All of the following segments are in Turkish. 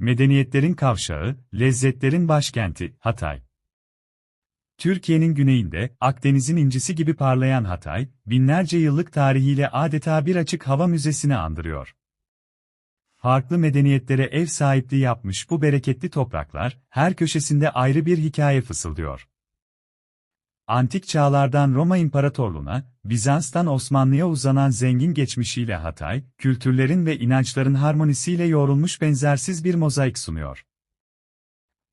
medeniyetlerin kavşağı, lezzetlerin başkenti, Hatay. Türkiye'nin güneyinde, Akdeniz'in incisi gibi parlayan Hatay, binlerce yıllık tarihiyle adeta bir açık hava müzesini andırıyor. Farklı medeniyetlere ev sahipliği yapmış bu bereketli topraklar, her köşesinde ayrı bir hikaye fısıldıyor. Antik çağlardan Roma İmparatorluğuna, Bizans'tan Osmanlı'ya uzanan zengin geçmişiyle Hatay, kültürlerin ve inançların harmonisiyle yoğrulmuş benzersiz bir mozaik sunuyor.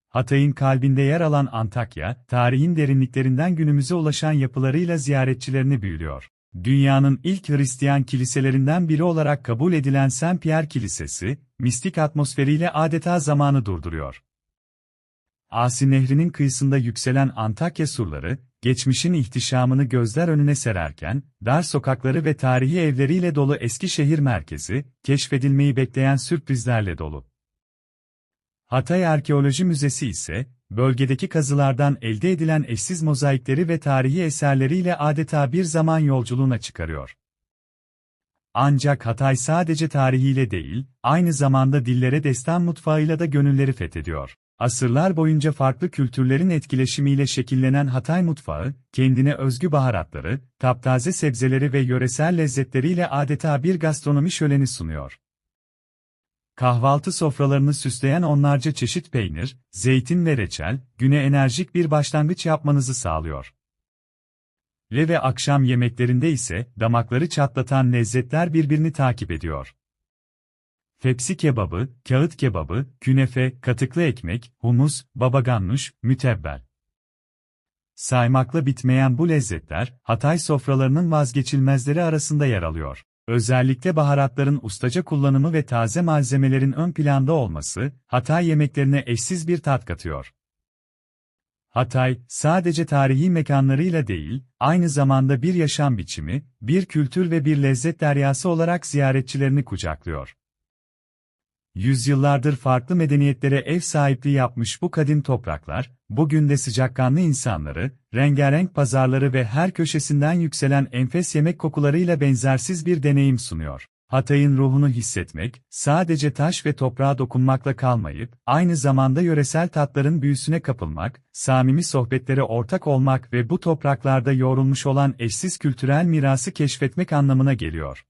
Hatay'ın kalbinde yer alan Antakya, tarihin derinliklerinden günümüze ulaşan yapılarıyla ziyaretçilerini büyülüyor. Dünyanın ilk Hristiyan kiliselerinden biri olarak kabul edilen Saint Pierre Kilisesi, mistik atmosferiyle adeta zamanı durduruyor. Asi Nehri'nin kıyısında yükselen Antakya surları, geçmişin ihtişamını gözler önüne sererken, dar sokakları ve tarihi evleriyle dolu eski şehir merkezi, keşfedilmeyi bekleyen sürprizlerle dolu. Hatay Arkeoloji Müzesi ise, bölgedeki kazılardan elde edilen eşsiz mozaikleri ve tarihi eserleriyle adeta bir zaman yolculuğuna çıkarıyor. Ancak Hatay sadece tarihiyle değil, aynı zamanda dillere destan mutfağıyla da gönülleri fethediyor. Asırlar boyunca farklı kültürlerin etkileşimiyle şekillenen Hatay mutfağı, kendine özgü baharatları, taptaze sebzeleri ve yöresel lezzetleriyle adeta bir gastronomi şöleni sunuyor. Kahvaltı sofralarını süsleyen onlarca çeşit peynir, zeytin ve reçel, güne enerjik bir başlangıç yapmanızı sağlıyor. Ve ve akşam yemeklerinde ise damakları çatlatan lezzetler birbirini takip ediyor. Fepsi kebabı, kağıt kebabı, künefe, katıklı ekmek, humus, babagannuş, mütebbel. Saymakla bitmeyen bu lezzetler, Hatay sofralarının vazgeçilmezleri arasında yer alıyor. Özellikle baharatların ustaca kullanımı ve taze malzemelerin ön planda olması, Hatay yemeklerine eşsiz bir tat katıyor. Hatay, sadece tarihi mekanlarıyla değil, aynı zamanda bir yaşam biçimi, bir kültür ve bir lezzet deryası olarak ziyaretçilerini kucaklıyor. Yüzyıllardır farklı medeniyetlere ev sahipliği yapmış bu kadim topraklar, bugün de sıcakkanlı insanları, rengarenk pazarları ve her köşesinden yükselen enfes yemek kokularıyla benzersiz bir deneyim sunuyor. Hatay'ın ruhunu hissetmek, sadece taş ve toprağa dokunmakla kalmayıp, aynı zamanda yöresel tatların büyüsüne kapılmak, samimi sohbetlere ortak olmak ve bu topraklarda yoğrulmuş olan eşsiz kültürel mirası keşfetmek anlamına geliyor.